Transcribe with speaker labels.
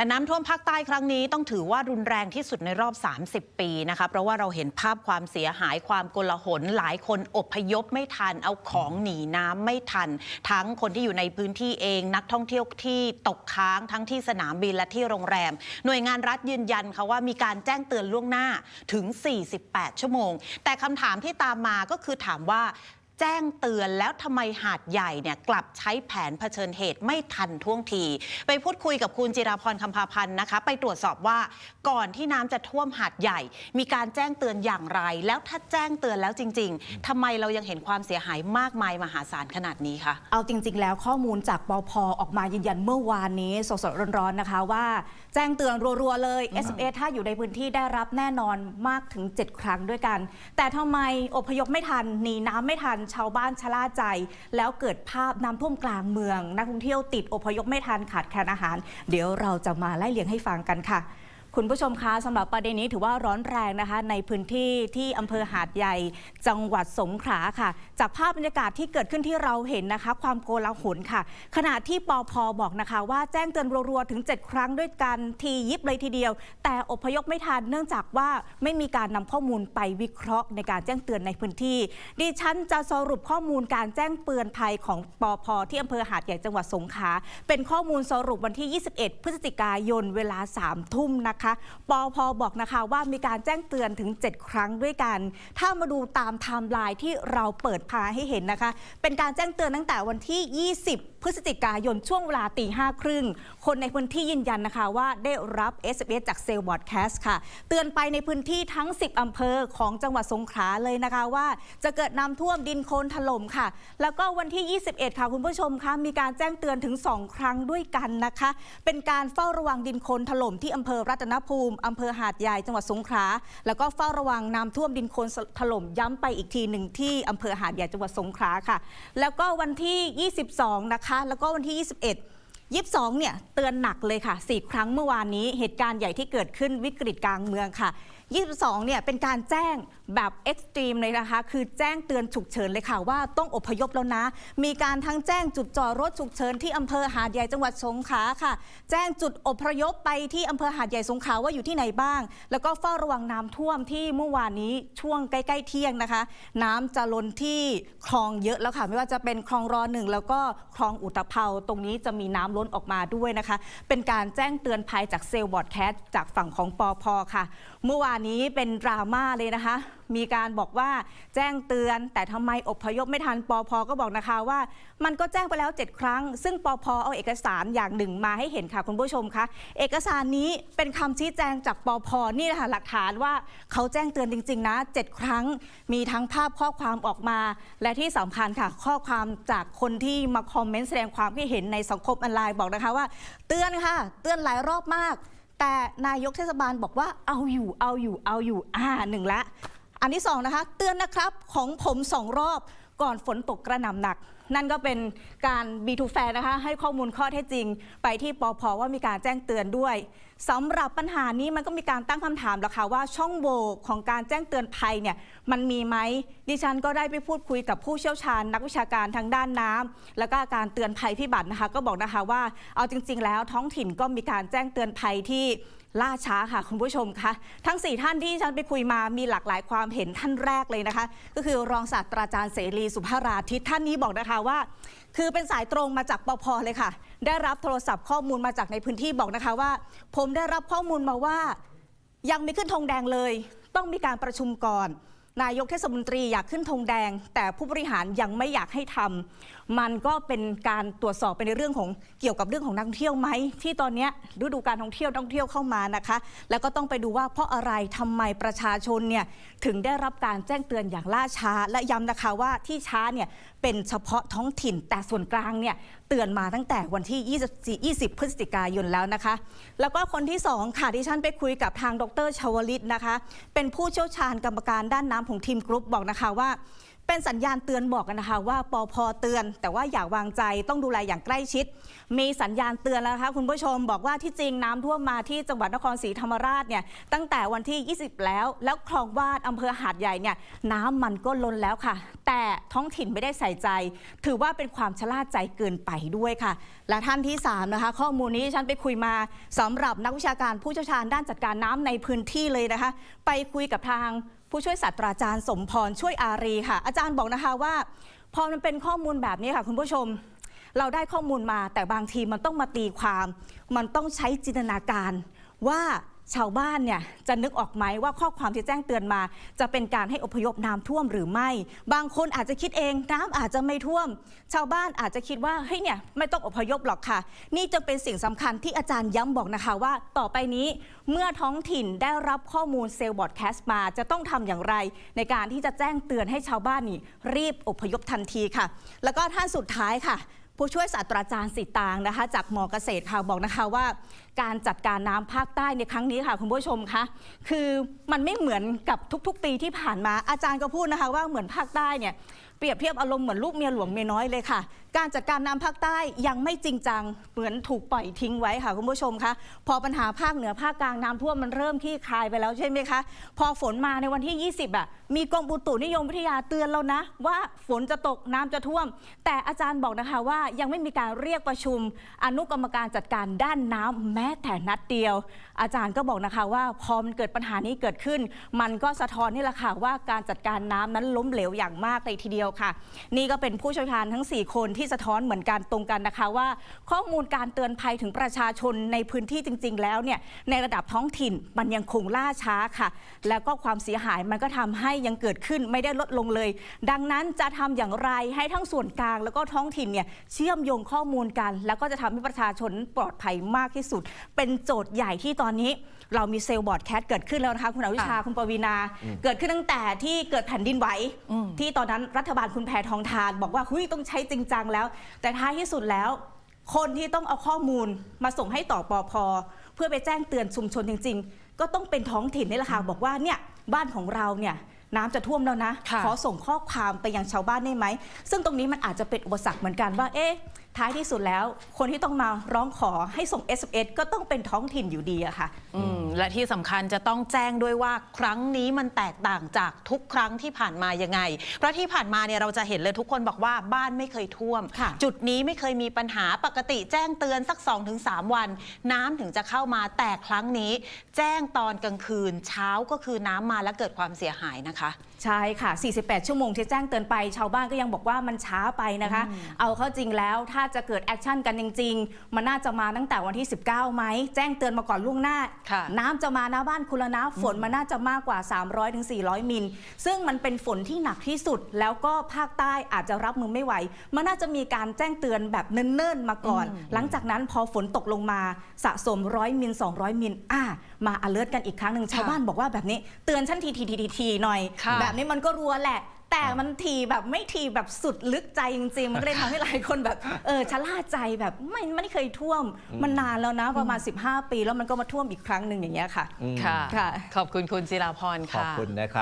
Speaker 1: แต่น้ำท่วมภาคใต้ครั้งนี้ต้องถือว่ารุนแรงที่สุดในรอบ 30 ปีนะคะ เพราะว่าเราเห็นภาพความเสียหายความโกลาหลหลายคนอพยพไม่ทัน เอาของหนีน้ำไม่ทัน ทั้งคนที่อยู่ในพื้นที่เองนักท่องเที่ยวที่ตกค้างทั้งที่สนามบินและที่โรงแรม หน่วยงานรัฐยืนยันค่ะว่ามีการแจ้งเตือนล่วงหน้าถึง 48 ชั่วโมง แต่คำถามที่ตามมาก็คือถามว่า แจ้งเตือนแล้วทำไมหาดใหญ่เนี่ยกลับใช้แผนเผชิญเหตุไม่ทันท่วงที ไปพูดคุยกับคุณจิราพรคำพาพันธ์นะคะ ไปตรวจสอบว่าก่อนที่น้ำจะท่วมหาดใหญ่ มีการแจ้งเตือนอย่างไร แล้วถ้าแจ้งเตือนแล้วจริง ๆทำไมเรายังเห็นความเสียหายมากมายมหาศาลขนาดนี้คะ
Speaker 2: เอาจริง ๆ แล้วข้อมูลจากปอพออกมายืนยันเมื่อวานนี้สดๆร้อนๆนะคะว่าแจ้งเตือนรัวๆเลย SMS ถ้าอยู่ในพื้นที่ได้รับแน่นอนมากถึง 7 ครั้งด้วยกัน แต่ทำไมอพยพไม่ทันหนีน้ำไม่ทันชาวบ้านชะล่าใจ แล้วเกิดภาพน้ำท่วมกลางเมือง นักท่องเที่ยวติดอพยพไม่ทันขาดแคลนอาหาร เดี๋ยวเราจะมาไล่เลียงให้ฟังกันค่ะ คุณผู้ชมคะสำหรับประเด็นนี้ถือว่าร้อนแรงนะคะ ในพื้นที่ที่อำเภอหาดใหญ่ จังหวัดสงขลาค่ะ จากภาพบรรยากาศที่เกิดขึ้นที่เราเห็นนะคะ ความโกลาหลค่ะ ขณะที่ปอพอบอกนะคะ ว่าแจ้งเตือนรัวๆถึง 7 ครั้งด้วยกันทียิบเลยทีเดียว แต่อพยพไม่ทันเนื่องจากว่าไม่มีการนำข้อมูลไปวิเคราะห์ในการแจ้งเตือนในพื้นที่ ดิฉันจะสรุปข้อมูลการแจ้งเตือนภัยของปอพอที่อำเภอหาดใหญ่จังหวัดสงขลาเป็นข้อมูลสรุปวันที่ 21 พฤศจิกายนเวลา3ทุ่มนะคะปอพอบอกนะคะว่ามีการแจ้งเตือนถึง 7 ครั้งด้วยกัน ถ้ามาดูตามไทม์ไลน์ที่เราเปิดพาให้เห็นนะคะ เป็นการแจ้งเตือนตั้งแต่วันที่ 20 พฤศจิกายนช่วงเวลาตีห้าครึ่ง คนในพื้นที่ยืนยันนะคะว่าได้รับ SMS จากเซลล์บอดแคสต์ค่ะ เตือนไปในพื้นที่ทั้ง 10 อำเภอของจังหวัดสงขลาเลยนะคะว่า จะเกิดน้ำท่วมดินโคลนถล่มค่ะ แล้วก็วันที่ 21 ค่ะคุณผู้ชมคะมีการแจ้งเตือนถึง 2 ครั้งด้วยกันนะคะ เป็นการเฝ้าระวังดินโคลนถล่มที่อำเภอรัตนภูมิอำเภอหาดใหญ่จังหวัดสงขลาแล้วก็เฝ้าระวังน้ำท่วมดินโคลนถล่มย้ำไปอีกทีหนึ่งที่อำเภอหาดใหญ่จังหวัดสงขลาค่ะ แล้วก็วันที่ 22 นะคะ แล้วก็วันที่ 21 22เนี่ยเตือนหนักเลยค่ะ4ครั้งเมื่อวานนี้เหตุการณ์ใหญ่ที่เกิดขึ้นวิกฤตกลางเมืองค่ะ22เนี่ยเป็นการแจ้ง แบบเอ็กซ์ตรีมเลยนะคะ คือแจ้งเตือนฉุกเฉินเลยค่ะว่าต้องอพยพแล้วนะ มีการทั้งแจ้งจุดจอดรถฉุกเฉินที่อำเภอหาดใหญ่จังหวัดสงขลาค่ะ แจ้งจุดอพยพไปที่อำเภอหาดใหญ่สงขลาว่าอยู่ที่ไหนบ้าง แล้วก็เฝ้าระวังน้ำท่วมที่เมื่อวานนี้ช่วงใกล้ๆเที่ยงนะคะ น้ำจะล้นที่คลองเยอะแล้วค่ะ ไม่ว่าจะเป็นคลองรอหนึ่งแล้วก็คลองอุตภเปาตรงนี้จะมีน้ำล้นออกมาด้วยนะคะ เป็นการแจ้งเตือนภัยจากเซลล์บอร์ดแคสจากฝั่งของปอพค่ะ เมื่อวานนี้เป็นดราม่าเลยนะคะ มีการบอกว่าแจ้งเตือน แต่ทำไมอบพยพไม่ทันปอพก็บอกนะคะว่า มันก็แจ้งไปแล้ว 7 ครั้ง ซึ่งปอพเอาเอกสารอย่างหนึ่งมาให้เห็นค่ะคุณผู้ชมคะเอกสารนี้เป็นคำชี้แจงจากปอพนี่แหละค่ะหลักฐานว่าเขาแจ้งเตือนจริง ๆ นะ 7 ครั้ง มีทั้งภาพข้อความออกมา และที่สำคัญค่ะ ข้อความจากคนที่มาคอมเมนต์แสดงความคิดเห็นในสังคมออนไลน์บอกนะคะว่า เตือนค่ะ เตือนหลายรอบมากแต่นายกเทศบาลบอกว่าเอาอยู่เอาอยู่เอาอยู่อ่าหนึ่งละ อันที่สองนะคะเตือนนะครับของผมสองรอบก่อนฝนตกกระหน่ำหนัก นั่นก็เป็นการบีทูแฟนะคะให้ข้อมูลข้อเท็จจริง ไปที่ปอพว่ามีการแจ้งเตือนด้วยสำหรับปัญหานี้มันก็มีการตั้งคำถามแล้วค่ะว่าช่องโหว่ของการแจ้งเตือนภัยเนี่ยมันมีไหมดิฉันก็ได้ไปพูดคุยกับผู้เชี่ยวชาญ นักวิชาการทางด้านน้ำแล้วก็การเตือนภัยพิบัตินะคะ ก็บอกนะคะว่าเอาจริง ๆ แล้วท้องถิ่นก็มีการแจ้งเตือนภัยที่ ล่าช้าค่ะคุณผู้ชมคะทั้ง 4 ท่านที่ฉันไปคุยมามีหลากหลายความเห็นท่านแรกเลยนะคะ ก็คือรองศาสตราจารย์เสรีสุภาราทิตท่านนี้บอกนะคะว่า คือเป็นสายตรงมาจากปพเลยค่ะ ได้รับโทรศัพท์ข้อมูลมาจากในพื้นที่บอกนะคะว่า ผมได้รับข้อมูลมาว่า ยังไม่ขึ้นธงแดงเลย ต้องมีการประชุมก่อน นายกเทศมนตรีอยากขึ้นธงแดง แต่ผู้บริหารยังไม่อยากให้ทำ มันก็เป็นการตรวจสอบไปในเรื่องของเกี่ยวกับเรื่องของนักท่องเที่ยวไหมที่ตอนนี้ฤดูการท่องเที่ยวท่องเที่ยวเข้ามานะคะ แล้วก็ต้องไปดูว่าเพราะอะไรทำไมประชาชนเนี่ยถึงได้รับการแจ้งเตือนอย่างล่าช้า และย้ำนะคะว่าที่ช้าเนี่ยเป็นเฉพาะท้องถิ่น แต่ส่วนกลางเนี่ยเตือนมาตั้งแต่วันที่ 24 20 พฤศจิกายนแล้วนะคะ แล้วก็คนที่สองค่ะที่ฉันไปคุยกับทางดรชาวลิตนะคะ เป็นผู้เชี่ยวชาญกรรมการด้านน้ำของทีมกรุ๊ปบอกนะคะว่า เป็นสัญญาณเตือนบอกกันนะคะว่าปอพเตือน แต่ว่าอย่าวางใจต้องดูแลอย่างใกล้ชิด มีสัญญาณเตือนแล้วนะคะคุณผู้ชมบอกว่าที่จริงน้ำท่วมมาที่จังหวัดนครศรีธรรมราชเนี่ยตั้งแต่วันที่ 20 แล้ว แล้วคลองวาดอำเภอหาดใหญ่เนี่ยน้ำมันก็ล้นแล้วค่ะ แต่ท้องถิ่นไม่ได้ใส่ใจ ถือว่าเป็นความชะล่าใจเกินไปด้วยค่ะ และท่านที่3นะคะข้อมูลนี้ฉันไปคุยมาสำหรับนักวิชาการผู้เชี่ยวชาญด้านจัดการน้ำในพื้นที่เลยนะคะ ไปคุยกับทาง ผู้ช่วยศาสตราจารย์สมพรช่วยอารีค่ะ อาจารย์บอกนะคะว่า พอมันเป็นข้อมูลแบบนี้ค่ะ คุณผู้ชม เราได้ข้อมูลมาแต่บางทีมันต้องมาตีความ มันต้องใช้จินตนาการว่า ชาวบ้านเนี่ยจะนึกออกไหมว่าข้อความที่แจ้งเตือนมา จะเป็นการให้อพยพน้ำท่วมหรือไม่ บางคนอาจจะคิดเองน้ำอาจจะไม่ท่วม ชาวบ้านอาจจะคิดว่าเฮ้ยเนี่ยไม่ต้องอพยพหรอกค่ะ นี่จะเป็นสิ่งสำคัญที่อาจารย์ย้ำบอกนะคะว่า ต่อไปนี้เมื่อท้องถิ่นได้รับข้อมูลเซลล์บอดแคสต์มา จะต้องทำอย่างไร ในการที่จะแจ้งเตือนให้ชาวบ้านนี่รีบอพยพทันทีค่ะ แล้วก็ท่านสุดท้ายค่ะ ผู้ช่วยศาสตราจารย์สิตางนะคะ จากมอเกษตรค่ะบอกนะคะว่า การจัดการน้ำภาคใต้ในครั้งนี้ค่ะ คุณผู้ชมคะคือมันไม่เหมือนกับทุก ๆ ปีที่ผ่านมาอาจารย์ก็พูดนะคะ ว่าเหมือนภาคใต้เนี่ยเปรียบเทียบอารมณ์เหมือนลูกเมียหลวงเมียน้อยเลยค่ะการจัดการน้ำภาคใต้ยังไม่จริงจังเหมือนถูกปล่อยทิ้งไว้ค่ะคุณผู้ชมคะพอปัญหาภาคเหนือภาคกลางน้ำท่วมมันเริ่มที่คลายไปแล้วใช่ไหมคะ พอฝนมาในวันที่ 20อะมีกรมอุตุนิยมวิทยาเตือนแล้วนะ ว่าฝนจะตกน้ำจะท่วม แต่อาจารย์บอกนะคะว่ายังไม่มีการเรียกประชุม อนุกรรมการจัดการด้านน้ำแม้แต่นัดเดียว อาจารย์ก็บอกนะคะว่าพอมันเกิดปัญหานี้เกิดขึ้น มันก็สะท้อนนี่แหละค่ะว่าการจัดการน้ำนั้นล้มเหลวอย่างมากเลยทีเดียวค่ะ นี่ก็เป็นผู้เชี่ยวชาญทั้ง 4 คนที่สะท้อนเหมือนกันตรงกันนะคะว่า ข้อมูลการเตือนภัยถึงประชาชนในพื้นที่จริง ๆ แล้วเนี่ยในระดับท้องถิ่นมันยังคงล่าช้าค่ะ แล้วก็ความเสียหายมันก็ทำให้ยังเกิดขึ้นไม่ได้ลดลงเลย ดังนั้นจะทำอย่างไรให้ทั้งส่วนกลาง แล้วก็ท้องถิ่นเนี่ยเชื่อมโยงข้อมูลกัน แล้วก็จะทำให้ประชาชนปลอดภัยมากที่สุด เป็นโจทย์ใหญ่ที่ตอนนี้เรามีเซลล์บอร์ดแคสเกิดขึ้นแล้วนะคะคุณอวิชาคุณปวีนาเกิดขึ้นตั้งแต่ที่เกิดแผ่นดินไหว
Speaker 1: อืม
Speaker 2: ที่ตอนนั้นรัฐบาลคุณแพทองทาน บอกว่าเฮ้ยต้องใช้จริงจังแล้ว แต่ท้ายที่สุดแล้ว คนที่ต้องเอาข้อมูลมาส่งให้ต่อปอพเพื่อไปแจ้งเตือนชุมชนจริง ๆ ก็ต้องเป็นท้องถิ่นนี่แหละค่ะบอกว่าเนี่ยบ้านของเราเนี่ยน้ำจะท่วมแล้วนะ
Speaker 1: ค่ะ
Speaker 2: ขอส่งข้อความไปยังชาวบ้านได้ไหม ซึ่งตรงนี้มันอาจจะเป็นอุปสรรคเหมือนกันว่าเอ๊ะ ท้ายที่สุดแล้ว คนที่ต้องมาร้องขอให้ส่ง SMS ก็ต้องเป็นท้องถิ่นอยู่ดีอะค่ะ
Speaker 1: อืมและที่สำคัญจะต้องแจ้งด้วยว่าครั้งนี้มันแตกต่างจากทุกครั้งที่ผ่านมายังไง เพราะที่ผ่านมาเนี่ยเราจะเห็นเลยทุกคนบอกว่าบ้านไม่เคยท่วม
Speaker 2: ค่ะ
Speaker 1: จุดนี้ไม่เคยมีปัญหาปกติแจ้งเตือนสัก 2-3 วัน น้ำถึงจะเข้ามาแต่ครั้งนี้ แจ้งตอนกลางคืนเช้าก็คือน้ำมาแล้วเกิดความเสียหายนะคะ
Speaker 2: ใช่ค่ะ 48 ชั่วโมงที่แจ้งเตือนไป ชาวบ้านก็ยังบอกว่ามันช้าไปนะคะ เอาเข้าจริงแล้วถ้าจะเกิดแอคชั่นกันจริง ๆ มันน่าจะมาตั้งแต่วันที่ 19ไหมแจ้งเตือนมาก่อนล่วงหน้า
Speaker 1: ค่ะ
Speaker 2: น้ำจะมาหน้าบ้านคุณแล้วนะฝนมันน่าจะมากกว่า 300-400ถึง400มิล ซึ่งมันเป็นฝนที่หนักที่สุด แล้วก็ภาคใต้อาจจะรับมือไม่ไหว มันน่าจะมีการแจ้งเตือนแบบเนิ่นๆมาก่อน หลังจากนั้นพอฝนตกลงมาสะสมร้อยมิล 200 มิลอ่ามาอเลิร์กันอีกครั้งหนึ่งชาวบ้านบอกว่าแบบนี้เตือนชั้นทีทีทีทีหน่อย
Speaker 1: ค่ะ
Speaker 2: แบบนี้มันก็รัวแหละ แต่มันทีแบบไม่ทีแบบสุดลึกใจจริงๆ มันก็เลยทำให้หลายคนแบบเออชะล่าใจแบบไม่ไม่เคยท่วมมันนานแล้วนะประมาณ 15 ปี แล้วมันก็มาท่วมอีกครั้งหนึ่งอย่างเงี้ยค่ะ
Speaker 3: อืม
Speaker 1: ค่ะ
Speaker 2: ค่ะ
Speaker 1: ขอบคุณคุณจิราพร
Speaker 3: ขอบ
Speaker 1: ค่ะ
Speaker 3: คุณนะครับ